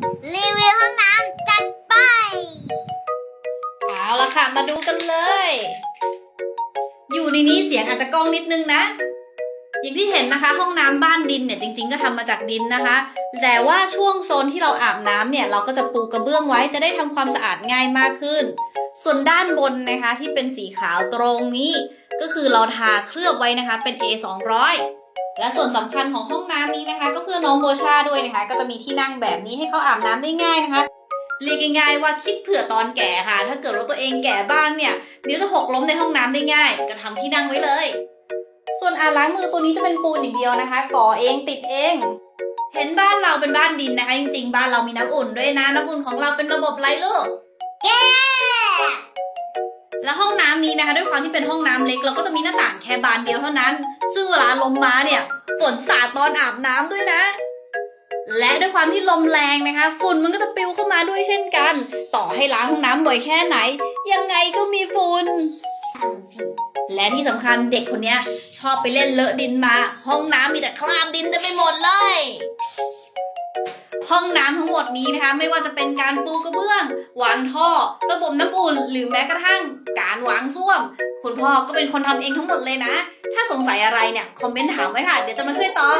รีวิวห้องน้ำจัดไป เอาละค่ะ มาดูกันเลย อยู่ในนี้เสียงอาจจะก้องนิดนึงนะ อย่างที่เห็นนะคะ ห้องน้ำบ้านดินเนี่ยจริง ๆ ก็ทำมาจากดินนะคะ แต่ว่าช่วงโซนที่เราอาบน้ำเนี่ย เราก็จะปูกระเบื้องไว้จะได้ทำความสะอาดง่ายมากขึ้น ส่วนด้านบนนะคะที่เป็นสีขาวตรงนี้ ก็คือเราทาเคลือบไว้นะคะเป็น A 200และส่วนสำคัญของห้องน้ำนี้นะคะ อน้องโบชาด้วยนะคะ ก็จะมีที่นั่งแบบนี้ให้เขาอาบน้ำได้ง่ายนะคะเรียกง่ายๆว่าคิดเผื่อตอนแก่ค่ะ ถ้าเกิดว่าตัวเองแก่บ้างเนี่ยเดี๋ยวจะหกล้มในห้องน้ำได้ง่าย ก็ทำที่นั่งไว้เลย ส่วนอ่างล้างมือตัวนี้จะเป็นปูนอย่างเดียวนะคะ ก่อเองติดเอง เห็นบ้านเราเป็นบ้านดินนะคะ จริงๆ บ้านเรามีน้ำอุ่นด้วยนะน้ำอุ่นของเราเป็นระบบไรลูกเย้แล้วห้องน้ำนี้นะคะ ด้วยความที่เป็นห้องน้ำเล็ก เราก็จะมีหน้าต่างแค่บานเดียวเท่านั้น ซึ่งเวลาลมมาเนี่ยฝนสาดตอนอาบน้ำด้วยนะ และด้วยความที่ลมแรงนะคะฝุ่นมันก็จะปิวเข้ามาด้วยเช่นกัน ต่อให้ล้างห้องน้ำบ่อยแค่ไหน ยังไงก็มีฝุ่นและที่สำคัญเด็กคนนี้ชอบไปเล่นเลอะดินมา ห้องน้ำมีแต่คราบดินเต็มไปหมดเลย ห้องน้ำทั้งหมดนี้นะคะ ไม่ว่าจะเป็นการปูกระเบื้อง วางท่อ ระบบน้ำอุ่น หรือแม้กระทั่งการวางส้วม คุณพ่อก็เป็นคนทำเองทั้งหมดเลยนะ ถ้าสงสัยอะไรเนี่ย คอมเมนต์ถามไว้ค่ะ เดี๋ยวจะมาช่วยตอบ